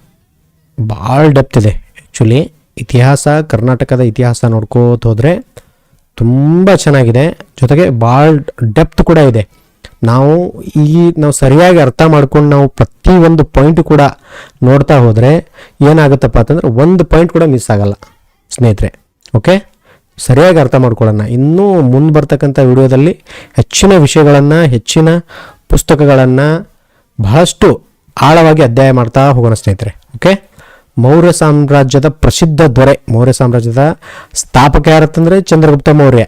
S1: ಭಾಳ ಡೆಪ್ತ್ ಇದೆ ಆ್ಯಕ್ಚುಲಿ ಇತಿಹಾಸ, ಕರ್ನಾಟಕದ ಇತಿಹಾಸ ನೋಡ್ಕೋತ ಹೋದರೆ ತುಂಬ ಚೆನ್ನಾಗಿದೆ. ಜೊತೆಗೆ ಭಾಳ ಡೆಪ್ತ್ ಕೂಡ ಇದೆ. ನಾವು ಈ, ನಾವು ಸರಿಯಾಗಿ ಅರ್ಥ ಮಾಡ್ಕೊಂಡು ನಾವು ಪ್ರತಿ ಒಂದು ಪಾಯಿಂಟ್ ಕೂಡ ನೋಡ್ತಾ ಹೋದರೆ ಏನಾಗುತ್ತಪ್ಪ ಅಂತಂದ್ರೆ ಒಂದು ಪಾಯಿಂಟ್ ಕೂಡ ಮಿಸ್ ಆಗಲ್ಲ ಸ್ನೇಹಿತರೆ. ಓಕೆ? ಸರಿಯಾಗಿ ಅರ್ಥ ಮಾಡ್ಕೊಳ್ಳೋಣ. ಇನ್ನೂ ಮುಂದೆ ಬರ್ತಕ್ಕಂಥ ವಿಡಿಯೋದಲ್ಲಿ ಹೆಚ್ಚಿನ ವಿಷಯಗಳನ್ನು, ಹೆಚ್ಚಿನ ಪುಸ್ತಕಗಳನ್ನು ಬಹಳಷ್ಟು ಆಳವಾಗಿ ಅಧ್ಯಯನ ಮಾಡ್ತಾ ಹೋಗೋಣ ಸ್ನೇಹಿತರೆ, ಓಕೆ? ಮೌರ್ಯ ಸಾಮ್ರಾಜ್ಯದ ಪ್ರಸಿದ್ಧ ದೊರೆ, ಮೌರ್ಯ ಸಾಮ್ರಾಜ್ಯದ ಸ್ಥಾಪಕ ಯಾರತ್ತಂದರೆ? ಚಂದ್ರಗುಪ್ತ ಮೌರ್ಯ.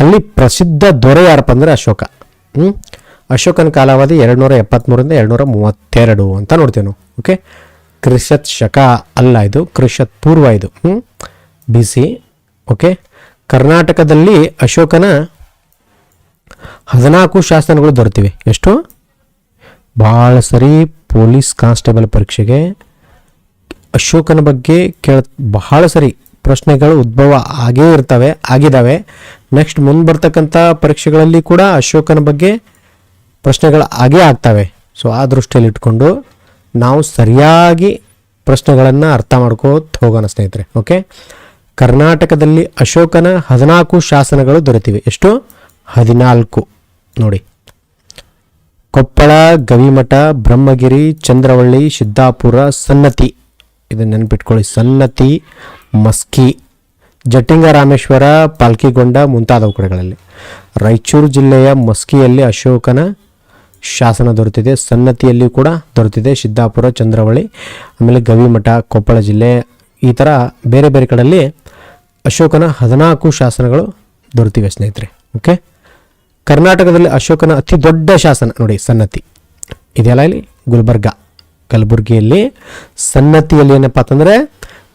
S1: ಅಲ್ಲಿ ಪ್ರಸಿದ್ಧ ದೊರೆ ಯಾರಪ್ಪ ಅಂದ್ರೆ ಅಶೋಕ. ಹ್ಞೂ ಅಶೋಕನ ಕಾಲಾವಧಿ ಎರಡುನೂರ ಎಪ್ಪತ್ತ್ಮೂರಿಂದ ಎರಡು ನೂರ ಮೂವತ್ತೆರಡು ಅಂತ ನೋಡ್ತೀವಿ ನಾವು, ಓಕೆ? ಕ್ರಿಶತ್ ಶಕ ಅಲ್ಲ ಇದು ಕ್ರಿಶತ್ ಪೂರ್ವ ಇದು. ಹ್ಞೂ ಬಿ ಸಿ ಓಕೆ ಕರ್ನಾಟಕದಲ್ಲಿ ಅಶೋಕನ ಹದಿನಾಲ್ಕು ಶಾಸನಗಳು ದೊರೆತಿವೆ. ಎಷ್ಟು? ಭಾಳ ಸರಿ ಪೊಲೀಸ್ ಕಾನ್ಸ್ಟೇಬಲ್ ಪರೀಕ್ಷೆಗೆ ಅಶೋಕನ ಬಗ್ಗೆ ಕೇಳ, ಬಹಳ ಸರಿ ಪ್ರಶ್ನೆಗಳು ಉದ್ಭವ ಆಗೇ ಇರ್ತವೆ, ಆಗಿದ್ದಾವೆ. ನೆಕ್ಸ್ಟ್ ಮುಂದೆ ಬರ್ತಕ್ಕಂಥ ಪರೀಕ್ಷೆಗಳಲ್ಲಿ ಕೂಡ ಅಶೋಕನ ಬಗ್ಗೆ ಪ್ರಶ್ನೆಗಳು ಆಗೇ ಆಗ್ತವೆ. ಸೊ ಆ ದೃಷ್ಟಿಯಲ್ಲಿ ಇಟ್ಕೊಂಡು ನಾವು ಸರಿಯಾಗಿ ಪ್ರಶ್ನೆಗಳನ್ನು ಅರ್ಥ ಮಾಡ್ಕೋತ ಹೋಗೋಣ ಸ್ನೇಹಿತರೆ ಓಕೆ ಕರ್ನಾಟಕದಲ್ಲಿ ಅಶೋಕನ ಹದಿನಾಲ್ಕು ಶಾಸನಗಳು ದೊರೆತಿವೆ. ಎಷ್ಟು? ಹದಿನಾಲ್ಕು. ನೋಡಿ. ಕೊಪ್ಪಳ, ಗವಿಮಠ, ಬ್ರಹ್ಮಗಿರಿ, ಚಂದ್ರವಳ್ಳಿ, ಸಿದ್ದಾಪುರ, ಸನ್ನತಿ. ಇದನ್ನು ನೆನ್ಪಿಟ್ಕೊಳ್ಳಿ. ಸನ್ನತಿ, ಮಸ್ಕಿ ಜಟ್ಟಿಂಗ ರಾಮೇಶ್ವರ ಪಾಲ್ಕಿಗೊಂಡ ಮುಂತಾದವು ಕಡೆಗಳಲ್ಲಿ. ರಾಯಚೂರು ಜಿಲ್ಲೆಯ ಮಸ್ಕಿಯಲ್ಲಿ ಅಶೋಕನ ಶಾಸನ ದೊರೆತಿದೆ. ಸನ್ನತಿಯಲ್ಲಿ ಕೂಡ ದೊರೆತಿದೆ. ಸಿದ್ದಾಪುರ, ಚಂದ್ರವಳ್ಳಿ, ಆಮೇಲೆ ಗವಿಮಠ, ಕೊಪ್ಪಳ ಜಿಲ್ಲೆ ಈ ಥರ ಬೇರೆ ಬೇರೆ ಕಡೆಯಲ್ಲಿ ಅಶೋಕನ ಹದಿನಾಲ್ಕು ಶಾಸನಗಳು ದೊರೆತಿವೆ ಸ್ನೇಹಿತರೆ ಓಕೆ ಕರ್ನಾಟಕದಲ್ಲಿ ಅಶೋಕನ ಅತಿ ದೊಡ್ಡ ಶಾಸನ ನೋಡಿ ಸನ್ನತಿ. ಇದೆಯಲ್ಲ ಇಲ್ಲಿ? ಗುಲ್ಬರ್ಗ. ಕಲಬುರಗಿಯಲ್ಲಿ ಸನ್ನತಿಯಲ್ಲಿ ಏನಪ್ಪ ಅಂತಂದರೆ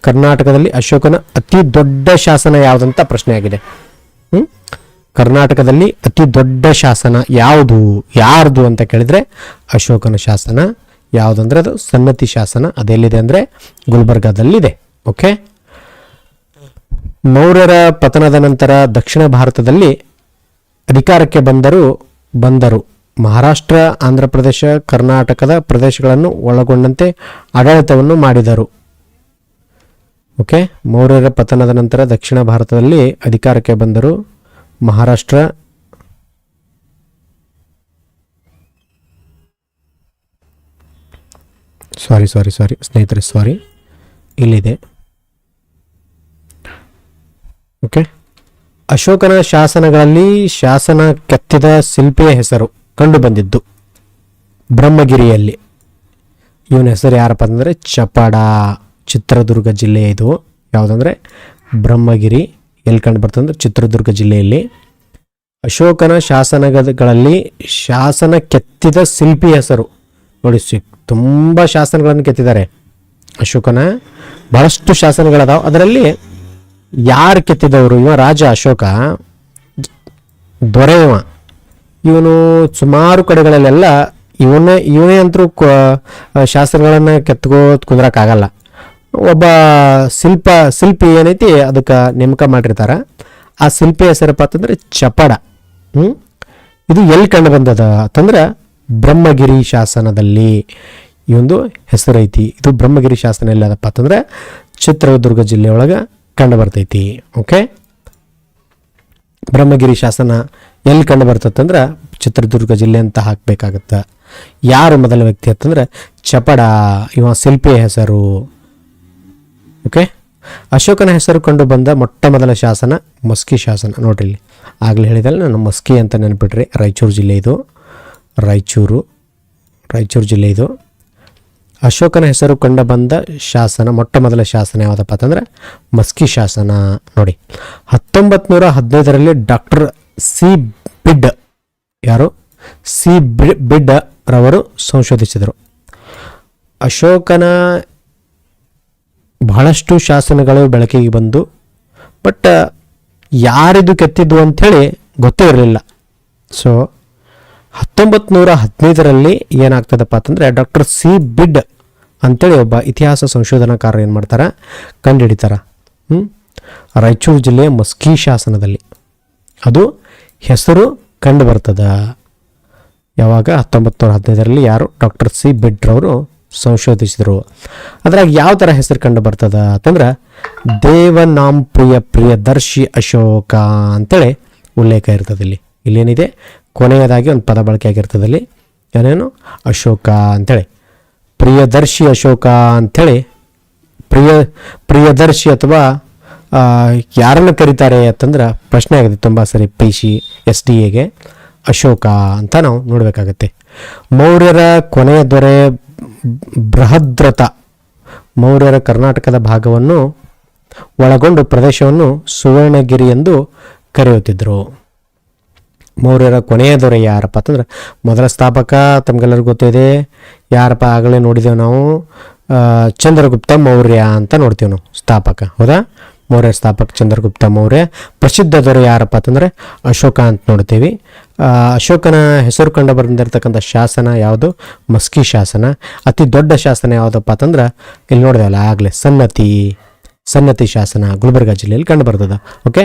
S1: ಕರ್ನಾಟಕದಲ್ಲಿ ಅಶೋಕನ ಅತಿ ದೊಡ್ಡ ಶಾಸನ ಯಾವುದಂತ ಪ್ರಶ್ನೆ ಆಗಿದೆ ಹ್ಮ್? ಕರ್ನಾಟಕದಲ್ಲಿ ಅತಿ ದೊಡ್ಡ ಶಾಸನ ಯಾವುದು, ಯಾರ್ದು ಅಂತ ಕೇಳಿದ್ರೆ ಅಶೋಕನ ಶಾಸನ ಯಾವುದಂದ್ರೆ ಅದು ಸನ್ನತಿ ಶಾಸನ ಅದೆಲ್ಲಿದೆ ಅಂದರೆ ಗುಲ್ಬರ್ಗಾದಲ್ಲಿದೆ. ಓಕೆ? ಮೌರ್ಯರ ಪತನದ ನಂತರ ದಕ್ಷಿಣ ಭಾರತದಲ್ಲಿ ಅಧಿಕಾರಕ್ಕೆ ಬಂದರು ಬಂದರು. ಮಹಾರಾಷ್ಟ್ರ ಆಂಧ್ರ ಪ್ರದೇಶ ಕರ್ನಾಟಕದ ಪ್ರದೇಶಗಳನ್ನು ಒಳಗೊಂಡಂತೆ ಆಡಳಿತವನ್ನು ಮಾಡಿದರು. ಓಕೆ? ಮೌರ್ಯರ ಪತನದ ನಂತರ ದಕ್ಷಿಣ ಭಾರತದಲ್ಲಿ ಅಧಿಕಾರಕ್ಕೆ ಬಂದರು. ಮಹಾರಾಷ್ಟ್ರ ಸಾರಿ ಸಾರಿ ಸಾರಿ ಸ್ನೇಹಿತರೆ ಸಾರಿ ಇಲ್ಲಿದೆ. ಓಕೆ ಅಶೋಕನ ಶಾಸನಗಳಲ್ಲಿ ಶಾಸನ ಕೆತ್ತಿದ ಶಿಲ್ಪಿಯ ಹೆಸರು ಕಂಡು ಬಂದಿದ್ದು ಬ್ರಹ್ಮಗಿರಿಯಲ್ಲಿ. ಇವನ ಹೆಸರು ಯಾರಪ್ಪ ಅಂದರೆ ಚಪಾಡ ಚಿತ್ರದುರ್ಗ ಜಿಲ್ಲೆ ಇದು. ಯಾವುದಂದ್ರೆ ಬ್ರಹ್ಮಗಿರಿ ಎಲ್ಲಿ ಕಂಡು ಬರ್ತಂದ್ರೆ ಚಿತ್ರದುರ್ಗ ಜಿಲ್ಲೆಯಲ್ಲಿ. ಅಶೋಕನ ಶಾಸನಗಳಲ್ಲಿ ಶಾಸನ ಕೆತ್ತಿದ ಶಿಲ್ಪಿ ಹೆಸರು. ನೋಡಿ ತುಂಬ ಶಾಸನಗಳನ್ನು ಕೆತ್ತಿದ್ದಾರೆ. ಅಶೋಕನ ಬಹಳಷ್ಟು ಶಾಸನಗಳದಾವ. ಅದರಲ್ಲಿ ಯಾರು ಕೆತ್ತಿದವರು? ಇವ ರಾಜ ಅಶೋಕ ದೊರೆ ಇವ ಇವನು ಸುಮಾರು ಕಡೆಗಳಲ್ಲೆಲ್ಲ ಇವನೇ ಇವನೇ ಅಂತರೂ ಶಾಸ್ತ್ರಗಳನ್ನು ಕೆತ್ಕೋತ್ ಕುಂದ್ರಕ್ಕಾಗಲ್ಲ. ಒಬ್ಬ ಶಿಲ್ಪ, ಶಿಲ್ಪಿ ಏನೈತಿ, ಅದಕ್ಕೆ ನೇಮಕ ಮಾಡಿರ್ತಾರೆ. ಆ ಶಿಲ್ಪಿ ಹೆಸರಪ್ಪ ಅಂತಂದ್ರೆ ಚಪಡ. ಇದು ಎಲ್ಲಿ ಕಂಡು ಬಂದದ ಅಂತಂದ್ರೆ ಬ್ರಹ್ಮಗಿರಿ ಶಾಸನದಲ್ಲಿ. ಈ ಒಂದು ಹೆಸರೈತಿ. ಇದು ಬ್ರಹ್ಮಗಿರಿ ಶಾಸನ ಎಲ್ಲದಪ್ಪ ಅಂತಂದ್ರೆ ಚಿತ್ರದುರ್ಗ ಜಿಲ್ಲೆ ಒಳಗೆ ಕಂಡು ಬರ್ತೈತಿ ಓಕೆ ಬ್ರಹ್ಮಗಿರಿ ಶಾಸನ ಎಲ್ಲಿ ಕಂಡು ಬರ್ತದಂದ್ರೆ ಚಿತ್ರದುರ್ಗ ಜಿಲ್ಲೆ ಅಂತ ಹಾಕಬೇಕಾಗತ್ತೆ. ಯಾರು ಮೊದಲ ವ್ಯಕ್ತಿ ಅಂತಂದ್ರೆ ಚಪಡ, ಇವ ಶಿಲ್ಪಿ ಹೆಸರು ಓಕೆ ಅಶೋಕನ ಹೆಸರು ಕಂಡು ಬಂದ ಮೊಟ್ಟ ಮೊದಲ ಶಾಸನ ಮಸ್ಕಿ ಶಾಸನ, ನೋಡ್ರಿ ಆಗಲೇ ಹೇಳಿದಲ್ಲ ನಾನು ಮಸ್ಕಿ ಅಂತ ನೆನ್ಪಿಟ್ರಿ, ರಾಯಚೂರು ಜಿಲ್ಲೆ ಇದು. ರಾಯಚೂರು ರಾಯಚೂರು ಜಿಲ್ಲೆ ಇದು. ಅಶೋಕನ ಹೆಸರು ಕಂಡು ಬಂದ ಶಾಸನ, ಮೊಟ್ಟ ಮೊದಲ ಶಾಸನ ಯಾವುದಪ್ಪ ಅಂತಂದ್ರೆ ಮಸ್ಕಿ ಶಾಸನ ನೋಡಿ. ಹತ್ತೊಂಬತ್ತು ನೂರ ಹದಿನೈದರಲ್ಲಿ ಡಾಕ್ಟರ್ ಸಿ ಬಿಡ್ ಯಾರು? ಸಿ ಬಿಡ್ ರವರು ಸಂಶೋಧಿಸಿದರು. ಅಶೋಕನ ಬಹಳಷ್ಟು ಶಾಸನಗಳು ಬೆಳಕಿಗೆ ಬಂದು, ಬಟ್ ಯಾರಿದು ಕೆತ್ತಿದ್ದು ಅಂಥೇಳಿ ಗೊತ್ತೇ ಇರಲಿಲ್ಲ. ಸೊ ಹತ್ತೊಂಬತ್ತು ನೂರ ಹದಿನೈದರಲ್ಲಿ ಏನಾಗ್ತದಪ್ಪ ಅಂತಂದರೆ ಡಾಕ್ಟರ್ ಸಿ ಬಿಡ್ ಅಂತೇಳಿ ಒಬ್ಬ ಇತಿಹಾಸ ಸಂಶೋಧನಾಕಾರ ಏನು ಮಾಡ್ತಾರೆ? ಕಂಡುಹಿಡಿತಾರೆ ಹ್ಞೂ ರಾಯಚೂರು ಜಿಲ್ಲೆಯ ಮಸ್ಕಿ ಶಾಸನದಲ್ಲಿ. ಅದು ಹೆಸರು ಕಂಡು ಬರ್ತದೆ ಯಾವಾಗ? ಹತ್ತೊಂಬತ್ತು ನೂರ ಹದಿನೈದರಲ್ಲಿ ಯಾರು? ಡಾಕ್ಟರ್ ಸಿ ಬಿಡ್ರವರು ಸಂಶೋಧಿಸಿದರು. ಅದ್ರಾಗ ಯಾವ ಥರ ಹೆಸರು ಕಂಡು ಬರ್ತದ ಅಂತಂದ್ರೆ ದೇವನಾಂಪ್ರಿಯ ಪ್ರಿಯದರ್ಶಿ ಅಶೋಕ ಅಂತೇಳಿ ಉಲ್ಲೇಖ ಇರ್ತದೆ ಇಲ್ಲಿ. ಇಲ್ಲೇನಿದೆ? ಕೊನೆಯದಾಗಿ ಒಂದು ಪದ ಬಳಕೆ ಆಗಿರ್ತದೆ ಅಲ್ಲಿ. ಏನೇನು? ಅಶೋಕ ಅಂಥೇಳಿ ಪ್ರಿಯದರ್ಶಿ ಅಶೋಕ ಅಂಥೇಳಿ ಪ್ರಿಯ, ಪ್ರಿಯದರ್ಶಿ ಅಥವಾ ಯಾರನ್ನು ಕರೀತಾರೆ ಅಂತಂದ್ರೆ ಪ್ರಶ್ನೆ ಆಗಿದೆ ತುಂಬ ಸರಿ ಪಿ ಸಿ ಎಸ್ ಡಿ ಎಗೆ. ಅಶೋಕ ಅಂತ ನಾವು ನೋಡಬೇಕಾಗತ್ತೆ. ಮೌರ್ಯರ ಕೊನೆಯ ದೊರೆ ಬೃಹದ್ರಥ. ಮೌರ್ಯರ ಕರ್ನಾಟಕದ ಭಾಗವನ್ನು ಒಳಗೊಂಡು ಪ್ರದೇಶವನ್ನು ಸುವರ್ಣಗಿರಿ ಎಂದು ಕರೆಯುತ್ತಿದ್ದರು ಮೌರ್ಯರ ಕೊನೆಯ ದೊರೆ ಯಾರಪ್ಪ ಅಂತಂದ್ರೆ ಮೊದಲ ಸ್ಥಾಪಕ ತಮಗೆಲ್ಲರಿಗೂ ಗೊತ್ತಿದೆ. ಯಾರಪ್ಪ ಆಗಲೇ ನೋಡಿದ್ದೇವೆ ನಾವು? ಚಂದ್ರಗುಪ್ತ ಮೌರ್ಯ ಅಂತ ನೋಡ್ತೀವಿ ನಾವು, ಸ್ಥಾಪಕ. ಹೌದಾ? ಮೌರ್ಯ ಸ್ಥಾಪಕ ಚಂದ್ರಗುಪ್ತ ಮೌರ್ಯ. ಪ್ರಸಿದ್ಧ ದೊರೆ ಯಾರಪ್ಪ ಅಂತಂದ್ರೆ ಅಶೋಕ ಅಂತ ನೋಡ್ತೀವಿ. ಅಶೋಕನ ಹೆಸರು ಕಂಡು ಬಂದಿರತಕ್ಕಂಥ ಶಾಸನ ಯಾವುದು? ಮಸ್ಕಿ ಶಾಸನ. ಅತಿ ದೊಡ್ಡ ಶಾಸನ ಯಾವುದಪ್ಪ ಅಂತಂದ್ರೆ ಇಲ್ಲಿ ನೋಡಿದೆವಲ್ಲ ಆಗಲೇ ಸನ್ನತಿ. ಸನ್ನತಿ ಶಾಸನ ಗುಲ್ಬರ್ಗ ಜಿಲ್ಲೆಯಲ್ಲಿ ಕಂಡು ಬರ್ತದೆ. ಓಕೆ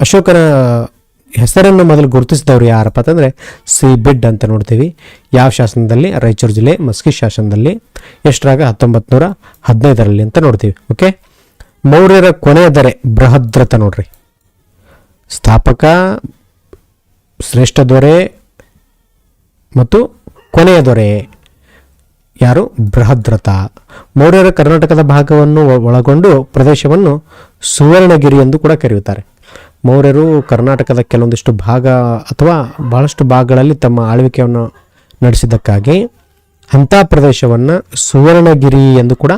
S1: ಅಶೋಕನ ಹೆಸರನ್ನು ಮೊದಲು ಗುರುತಿಸಿದವರು ಯಾರಪ್ಪ ಅಂತಂದರೆ ಸಿ ಬಿಡ್ ಅಂತ ನೋಡ್ತೀವಿ. ಯಾವ ಶಾಸನದಲ್ಲಿ? ರಾಯಚೂರು ಜಿಲ್ಲೆ, ಮಸ್ಕಿ ಶಾಸನದಲ್ಲಿ, ಎಷ್ಟರಾಗ? ಹತ್ತೊಂಬತ್ತು ನೂರ ಹದಿನೈದರಲ್ಲಿ ಅಂತ ನೋಡ್ತೀವಿ. ಓಕೆ? ಮೌರ್ಯರ ಕೊನೆಯ ದೊರೆ ಬೃಹದ್ರತ ನೋಡ್ರಿ. ಸ್ಥಾಪಕ, ಶ್ರೇಷ್ಠ ದೊರೆ ಮತ್ತು ಕೊನೆಯ ದೊರೆ ಯಾರು? ಬೃಹದ್ರಥ. ಮೌರ್ಯರ ಕರ್ನಾಟಕದ ಭಾಗವನ್ನು ಒಳಗೊಂಡು ಪ್ರದೇಶವನ್ನು ಸುವರ್ಣಗಿರಿ ಎಂದು ಕೂಡ ಕರೆಯುತ್ತಾರೆ. ಮೌರ್ಯರು ಕರ್ನಾಟಕದ ಕೆಲವೊಂದಿಷ್ಟು ಭಾಗ ಅಥವಾ ಬಹಳಷ್ಟು ಭಾಗಗಳಲ್ಲಿ ತಮ್ಮ ಆಳ್ವಿಕೆಯನ್ನು ನಡೆಸಿದ್ದಕ್ಕಾಗಿ ಅಂಥ ಪ್ರದೇಶವನ್ನು ಸುವರ್ಣಗಿರಿ ಎಂದು ಕೂಡ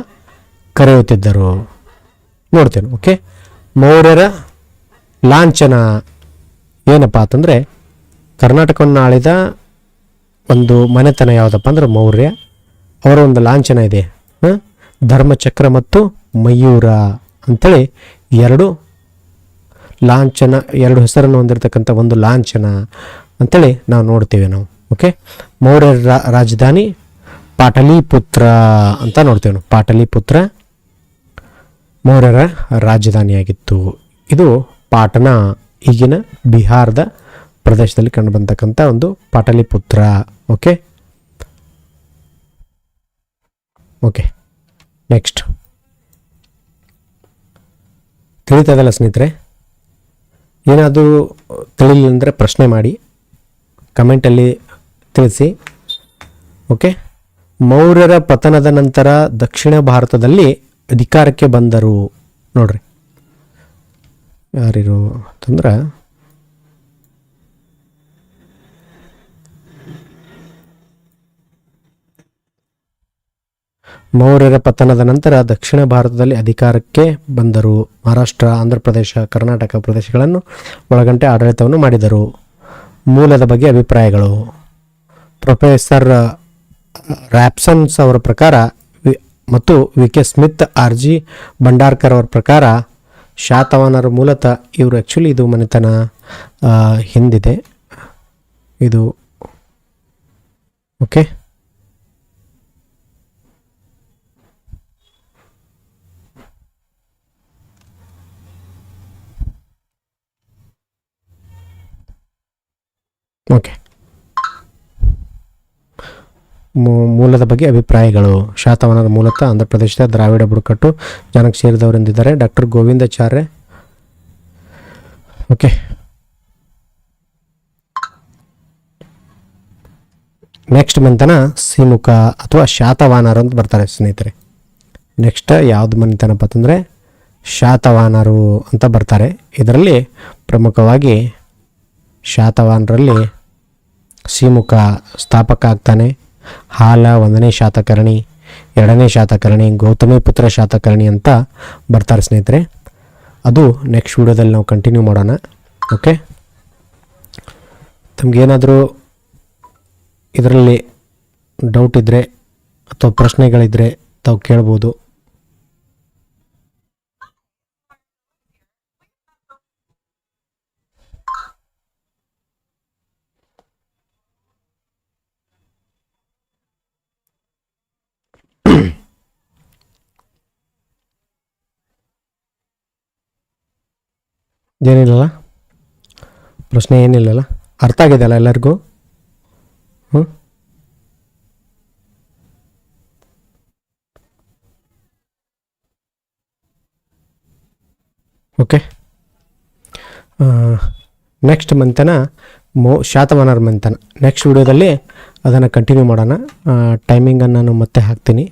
S1: ಕರೆಯುತ್ತಿದ್ದರು. ನೋಡ್ತೇನೆ ಓಕೆ ಮೌರ್ಯರ ಲಾಂಛನ ಏನಪ್ಪ ಅಂತಂದರೆ ಕರ್ನಾಟಕವನ್ನು ಆಳಿದ ಒಂದು ಮನೆತನ ಯಾವುದಪ್ಪ ಅಂದ್ರೆ ಮೌರ್ಯ. ಅವರ ಒಂದು ಲಾಂಛನ ಇದೆ? ಧರ್ಮಚಕ್ರ ಮತ್ತು ಮಯೂರ ಅಂಥೇಳಿ ಎರಡು ಲಾಂಛನ, ಎರಡು ಹೆಸರನ್ನು ಹೊಂದಿರತಕ್ಕಂಥ ಒಂದು ಲಾಂಛನ ಅಂಥೇಳಿ ನಾವು ನೋಡ್ತೇವೆ ನಾವು ಓಕೆ ಮೌರ್ಯರ ರಾಜಧಾನಿ ಪಾಟಲಿಪುತ್ರ ಅಂತ ನೋಡ್ತೇವೆ ನಾವು. ಪಾಟಲಿಪುತ್ರ ಮೌರ್ಯರ ರಾಜಧಾನಿಯಾಗಿತ್ತು. ಇದು ಪಾಟನ, ಈಗಿನ ಬಿಹಾರದ ಪ್ರದೇಶದಲ್ಲಿ ಕಂಡುಬಂತಕ್ಕಂಥ ಒಂದು ಪಾಟಲಿಪುತ್ರ ಓಕೆ ಓಕೆ ನೆಕ್ಸ್ಟ್ ತಿಳಿತದಲ್ಲ ಸ್ನೇಹಿತರೆ? ಏನಾದರೂ ತಿಳಿಲಿಲ್ಲ ಅಂದರೆ ಪ್ರಶ್ನೆ ಮಾಡಿ ಕಮೆಂಟಲ್ಲಿ ತಿಳಿಸಿ ಓಕೆ ಮೌರ್ಯರ ಪತನದ ನಂತರ ದಕ್ಷಿಣ ಭಾರತದಲ್ಲಿ ಅಧಿಕಾರಕ್ಕೆ ಬಂದರು. ನೋಡ್ರಿ. ಯಾರಿರು ಅಂತಂದ್ರೆ ಮೌರ್ಯರ ಪತನದ ನಂತರ ದಕ್ಷಿಣ ಭಾರತದಲ್ಲಿ ಅಧಿಕಾರಕ್ಕೆ ಬಂದರು. ಮಹಾರಾಷ್ಟ್ರ, ಆಂಧ್ರ ಪ್ರದೇಶ, ಕರ್ನಾಟಕ ಪ್ರದೇಶಗಳನ್ನು ಒಳಗಂಟೆ ಆಡಳಿತವನ್ನು ಮಾಡಿದರು. ಮೂಲದ ಬಗ್ಗೆ ಅಭಿಪ್ರಾಯಗಳು. ಪ್ರೊಫೆಸರ್ ರ್ಯಾಪ್ಸನ್ಸ್ ಅವರ ಪ್ರಕಾರ ಮತ್ತು V K Smith, R G Bhandarkar ಅವರ ಪ್ರಕಾರ ಶಾತವಾನರು ಮೂಲತಃ ಇವರು ಆ್ಯಕ್ಚುಲಿ ಇದು ಮನೆತನ ಹಿಂದಿದೆ. ಇದು, ಓಕೆ. ಓಕೆ ಮೂಲದ ಬಗ್ಗೆ ಅಭಿಪ್ರಾಯಗಳು. ಶಾತವನದ ಮೂಲತಃ ಆಂಧ್ರಪ್ರದೇಶದ ದ್ರಾವಿಡ ಬುಡಕಟ್ಟು ಜನಕ್ಕೆ ಸೇರಿದವರೆಂದಿದ್ದಾರೆ. ಡಾಕ್ಟರ್ ಗೋವಿಂದಾಚಾರ್ಯ ಓಕೆ ನೆಕ್ಸ್ಟ್ ಮಂತನ ಸಿಮುಖ ಅಥವಾ ಶಾತವಾನರು ಅಂತ ಬರ್ತಾರೆ ಸ್ನೇಹಿತರೆ. ನೆಕ್ಸ್ಟ್ ಯಾವ್ದು ಮನೆತನಪ್ಪ ಅಂತಂದರೆ ಶಾತವಾನರು ಅಂತ ಬರ್ತಾರೆ. ಇದರಲ್ಲಿ ಪ್ರಮುಖವಾಗಿ ಶಾತವಾನರಲ್ಲಿ ಸಿಮುಖ ಸ್ಥಾಪಕ ಆಗ್ತಾನೆ. ಹಾಲ ಒಂದನೇ ಶಾತಕರ್ಣಿ, ಎರಡನೇ ಶಾತಕರ್ಣಿ, ಗೌತಮಿ ಪುತ್ರ ಶಾತಕರ್ಣಿ ಅಂತ ಬರ್ತಾರೆ ಸ್ನೇಹಿತರೆ. ಅದು ನೆಕ್ಸ್ಟ್ ವಿಡಿಯೋದಲ್ಲಿ ನಾವು ಕಂಟಿನ್ಯೂ ಮಾಡೋಣ. ಓಕೆ ತಮಗೇನಾದರೂ ಇದರಲ್ಲಿ ಡೌಟ್ ಇದ್ದರೆ ಅಥವಾ ಪ್ರಶ್ನೆಗಳಿದ್ದರೆ ತಾವು ಕೇಳ್ಬೋದು. ಏನಿಲ್ಲಲ್ಲ? ಪ್ರಶ್ನೆ ಏನಿಲ್ಲಲ್ಲ? ಅರ್ಥ ಆಗಿದೆಯಲ್ಲ ಎಲ್ಲರಿಗೂ? ಹ್ಞೂ ಓಕೆ. ನೆಕ್ಸ್ಟ್ ಮಂತನ ಮೋ ಶಾತವಾನರ ಮಂತನ ನೆಕ್ಸ್ಟ್ ವಿಡಿಯೋದಲ್ಲಿ ಅದನ್ನು ಕಂಟಿನ್ಯೂ ಮಾಡೋಣ. ಟೈಮಿಂಗನ್ನು ನಾನು ಮತ್ತೆ ಹಾಕ್ತೀನಿ.